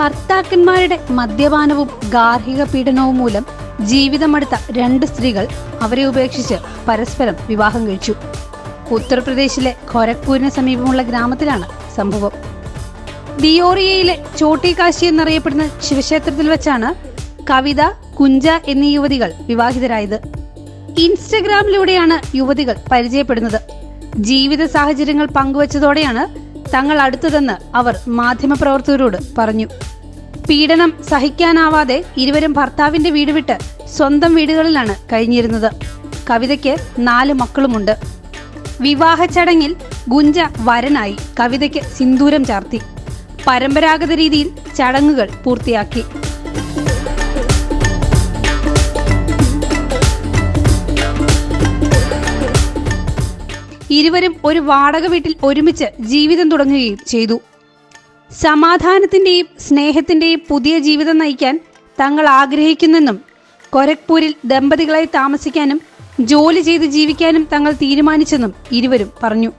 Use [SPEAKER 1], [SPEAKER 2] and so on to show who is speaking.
[SPEAKER 1] ഭർത്താക്കന്മാരുടെ മദ്യപാനവും ഗാർഹിക പീഡനവും മൂലം ജീവിതമടുത്ത രണ്ട് സ്ത്രീകൾ അവരെ ഉപേക്ഷിച്ച് പരസ്പരം വിവാഹം കഴിച്ചു. ഉത്തർപ്രദേശിലെ ഖൊരക്പൂരിന് സമീപമുള്ള ഗ്രാമത്തിലാണ് സംഭവം. ദിയോറിയയിലെ ചോട്ടി കാശി എന്നറിയപ്പെടുന്ന ശിവക്ഷേത്രത്തിൽ വെച്ചാണ് കവിത കുഞ്ച എന്നീ യുവതികൾ വിവാഹിതരായത്. ഇൻസ്റ്റഗ്രാമിലൂടെയാണ് യുവതികൾ പരിചയപ്പെടുന്നത്. ജീവിത സാഹചര്യങ്ങൾ പങ്കുവച്ചതോടെയാണ് തങ്ങൾ അടുത്തതെന്ന് അവർ മാധ്യമപ്രവർത്തകരോട് പറഞ്ഞു. പീഡനം സഹിക്കാനാവാതെ ഇരുവരും ഭർത്താവിന്റെ വീട് വിട്ട് സ്വന്തം വീടുകളിലാണ് കഴിഞ്ഞിരുന്നത്. കവിതയ്ക്ക് നാല് മക്കളുമുണ്ട്. വിവാഹ ചടങ്ങിൽ ഗുഞ്ച വരനായി കവിതയ്ക്ക് സിന്ദൂരം ചാർത്തി. പരമ്പരാഗത രീതിയിൽ ചടങ്ങുകൾ പൂർത്തിയാക്കി. ഇരുവരും ഒരു വാടക വീട്ടിൽ ഒരുമിച്ച് ജീവിതം തുടങ്ങുകയും ചെയ്തു. സമാധാനത്തിന്റെയും സ്നേഹത്തിന്റെയും പുതിയ ജീവിതം നയിക്കാൻ തങ്ങൾ ആഗ്രഹിക്കുന്നെന്നും കൊരക്പൂരിൽ ദമ്പതികളായി താമസിക്കാനും ജോലി ചെയ്ത് ജീവിക്കാനും തങ്ങൾ തീരുമാനിച്ചെന്നും ഇരുവരും പറഞ്ഞു.